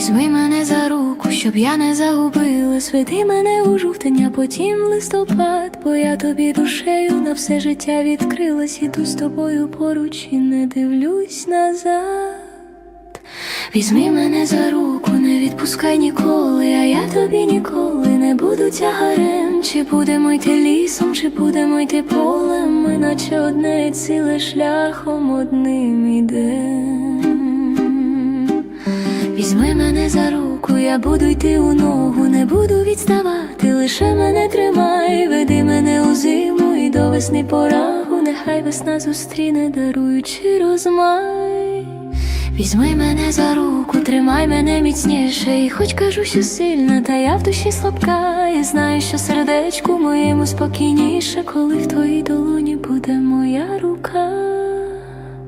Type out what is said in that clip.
Візьми мене за руку, щоб я не загубилась, веди мене у жовтень, а потім листопад, бо я тобі душею на все життя відкрилась, іду з тобою поруч і не дивлюсь назад. Візьми мене за руку, не відпускай ніколи, а я тобі ніколи не буду тягарем. Чи будемо йти лісом, чи будемо йти полем, ми наче одне ціле шляхом одним ідем. Візьми мене за руку, я буду йти у ногу, не буду відставати, лише мене тримай, веди мене у зиму і до весни порагу, нехай весна зустріне, даруючи розмай. Візьми мене за руку, тримай мене міцніше, і хоч кажу, що сильна, та я в душі слабка. Я знаю, що сердечку моєму спокійніше, коли в твоїй долоні буде моя рука.